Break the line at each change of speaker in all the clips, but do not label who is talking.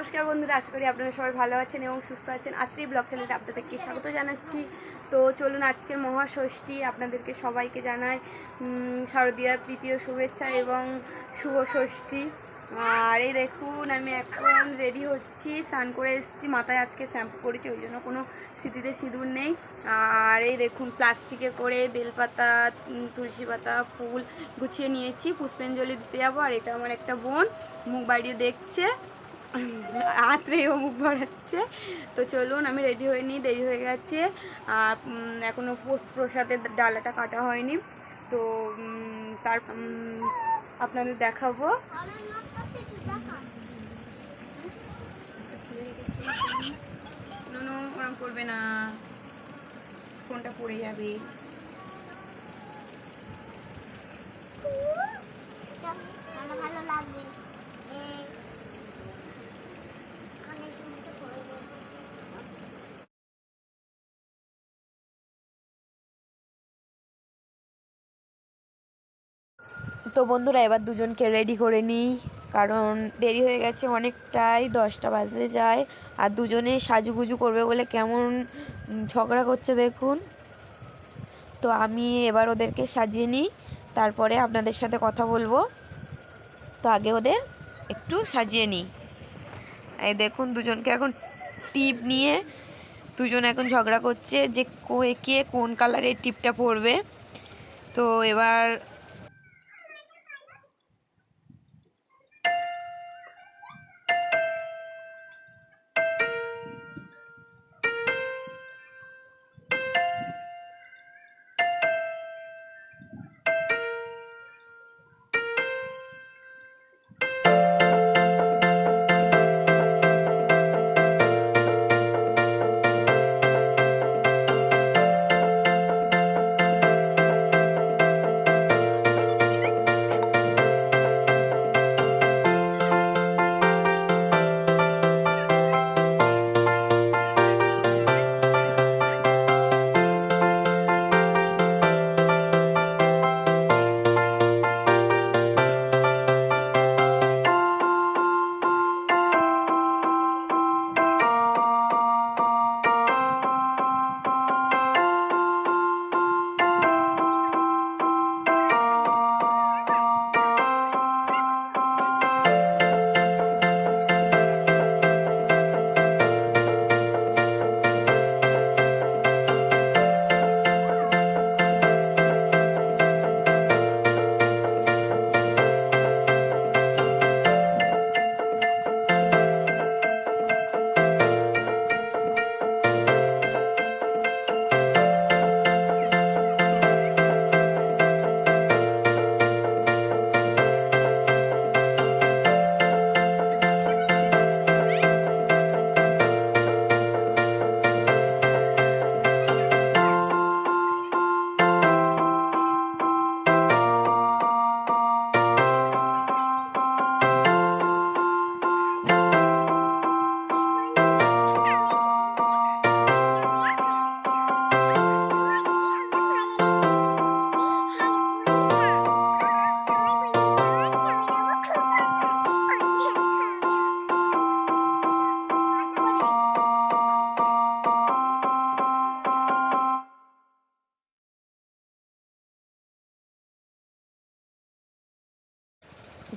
নমস্কার বন্ধুরা, আশা করি আপনারা সবাই ভালো আছেন এবং সুস্থ আছেন। আজকের ব্লগ চ্যানেলে আপনাদেরকে স্বাগত জানাচ্ছি। তো চলুন আজকের মহাষষ্ঠী আপনাদেরকে সবাইকে জানাই শারদীয়ার তৃতীয় শুভেচ্ছা এবং শুভ ষষ্ঠী আর এই দেখুন, আমি এখন রেডি হচ্ছি, স্নান করে এসেছি, মাথায় আজকে শ্যাম্পু করেছি ওই জন্য কোনো স্মৃতিতে সিঁদুর নেই। আর এই দেখুন প্লাস্টিকে করে বেলপাতা তুলসী পাতা, ফুল গুছিয়ে নিয়েছি, পুষ্পাঞ্জলি দিতে যাব। আর এটা আমার একটা বোন, মুখ বাড়িয়ে দেখছে। আত্রেও মুখ ভরাচ্ছে। তো চলুন, আমি রেডি হয়ে নিই, দেরি হয়ে গেছে। আর এখনও প্রসাদের ডালাটা কাটা হয়নি। তো তার আপনাদের দেখাবো। নুনু ওরম করবে না। ফোনটা পড়ে যাবে
ভালো ভালো লাগবে এই অনেক মতো করব
তো বন্ধুরা, এবার দুজনকে রেডি করে নিই, কারণ দেরি হয়ে গেছে অনেকটাই, দশটা বাজতে যায়, আর দুজনে সাজুগুজু করবে বলে কেমন ঝগড়া করছে দেখুন। তো আমি এবার ওদেরকে সাজিয়ে নিই, তারপরে আপনাদের সাথে কথা বলব। তো আগে ওদের একটু সাজিয়ে নিই। এই দেখুন, দুজনকে এখন টিপ নিয়ে দুজন এখন ঝগড়া করছে যে কো- কোন কালারের টিপটা পরবে। তো এবার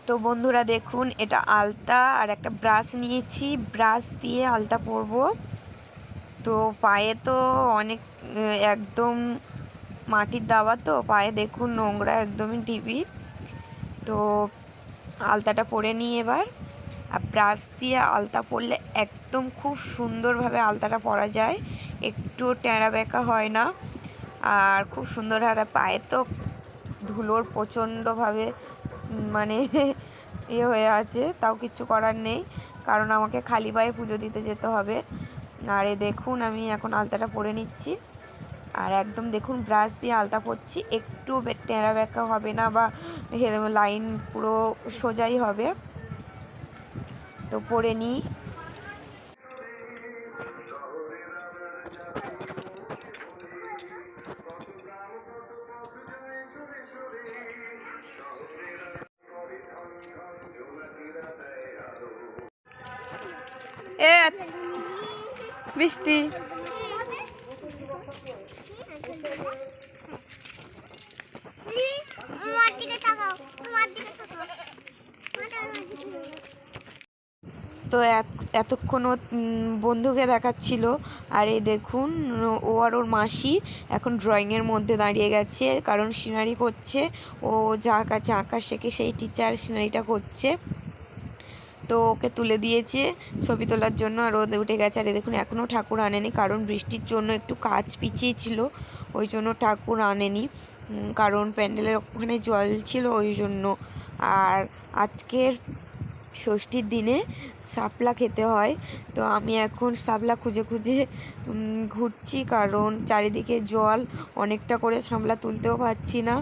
তো বন্ধুরা দেখুন, এটা আলতা আর একটা ব্রাশ নিয়েছি। ব্রাশ দিয়ে আলতা পরবো। তো পায়ে তো অনেক, একদম মাটির দাবা তো, পায়ে দেখুন নোংরা একদমই টিপি তো আলতাটা পরে নিই এবার। আর ব্রাশ দিয়ে আলতা পরলে একদম খুব সুন্দরভাবে আলতাটা পরা যায়। একটু ট্যাঁড়া বেঁকা হয় না। আর খুব সুন্দর আর পায়ে তো ধুলোর প্রচণ্ডভাবে মানে ইয়ে হয়ে আছে, তাও কিচ্ছু করার নেই। কারণ আমাকে খালি পায়ে পুজো দিতে যেতে হবে। আর এ দেখুন, আমি এখন আলতাটা পরে নিচ্ছি। আর একদম দেখুন ব্রাশ দিয়ে আলতা পরছি। একটু টেরা ব্যাকা হবে না বা লাইন পুরো সোজাই হবে। তো পরে নিই। এ বৃষ্টি তো এতক্ষণ বন্ধুকে দেখাচ্ছিল। আর এই দেখুন, ও আর ওর মাসি এখন ড্রয়িংয়ের মধ্যে দাঁড়িয়ে গেছে, কারণ সিনারি করছে। ও যার কাছে আঁকা শেখে, সেই টিচার সিনারিটা করছে। তো ওকে তুলে দিয়েছে, ছবি তোলার জন্য, আর ও উঠে গেছে। আর দেখুন, এখনও ঠাকুর আনেনি, কারণ বৃষ্টির জন্য একটু কাজ পিছিয়ে ছিল ওই জন্য ঠাকুর আনেনি। কারণ প্যান্ডেলের ওখানে জল ছিল ওই জন্য। আর আজকের ষষ্ঠীর দিনে শাপলা খেতে হয়, তো আমি এখন শাপলা খুঁজে খুঁজে ঘুরছি, কারণ চারিদিকে জল, অনেকটা করে শাপলা তুলতেও পারছি না।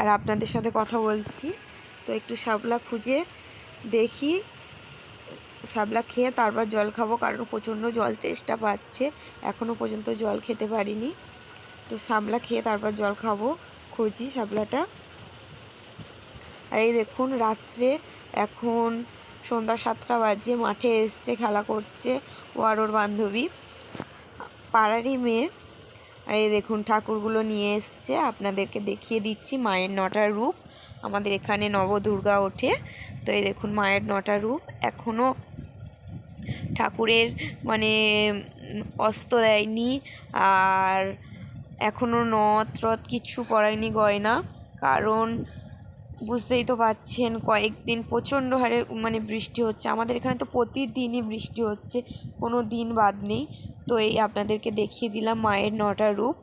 আর আপনাদের সাথে কথা বলছি। তো একটু শাপলা খুঁজে দেখি। শাপলা খেয়ে তারপর জল খাব, কারণ প্রচণ্ড জল তেষ্টা পাচ্ছে। এখনও পর্যন্ত জল খেতে পারিনি। তো শাপলা খেয়ে তারপর জল খাব, খুঁজি শাপলাটা। আর এই দেখুন, রাত্রে এখন সন্ধ্যা সাতটা বাজে, মাঠে এসছে, খেলা করছে ও আর ওর বান্ধবী। পাড়ারই মেয়ে। আর এই দেখুন, ঠাকুরগুলো নিয়ে এসছে। আপনাদেরকে দেখিয়ে দিচ্ছি, মায়ের নটা রূপ। আমাদের এখানে নবদুর্গা ওঠে। তো এই দেখুন, মায়ের নটা রূপ। এখনও ঠাকুরের মানে অস্ত দেয়নি আর এখনও নথ রথ কিছু পড়ায়নি গয়না। কারণ বুঝতেই তো পাচ্ছেন, কয়েকদিন প্রচণ্ড হারে মানে বৃষ্টি হচ্ছে। আমাদের এখানে তো প্রতিদিনই বৃষ্টি হচ্ছে, কোনো দিন বাদ নেই। তো এই আপনাদেরকে দেখিয়ে দিলাম মায়ের নটা রূপ।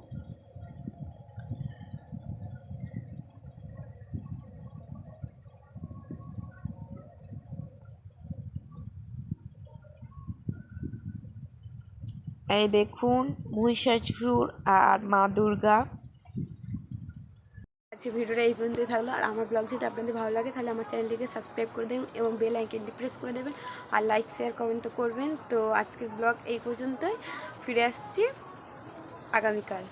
এই দেখুন মহিষাসুর আর মা দুর্গা।
আজকে ভিডিওটা এই পর্যন্তই থাকল। আর আমার ব্লগ যদি আপনাদের ভালো লাগে, তাহলে আমার চ্যানেলটিকে সাবস্ক্রাইব করে দেবেন এবং বেল আইকনটি প্রেস করে দেবেন। আর লাইক শেয়ার কমেন্ট তো করবেন। তো আজকের ব্লগ এই পর্যন্তই। ফিরে আসছি আগামীকাল।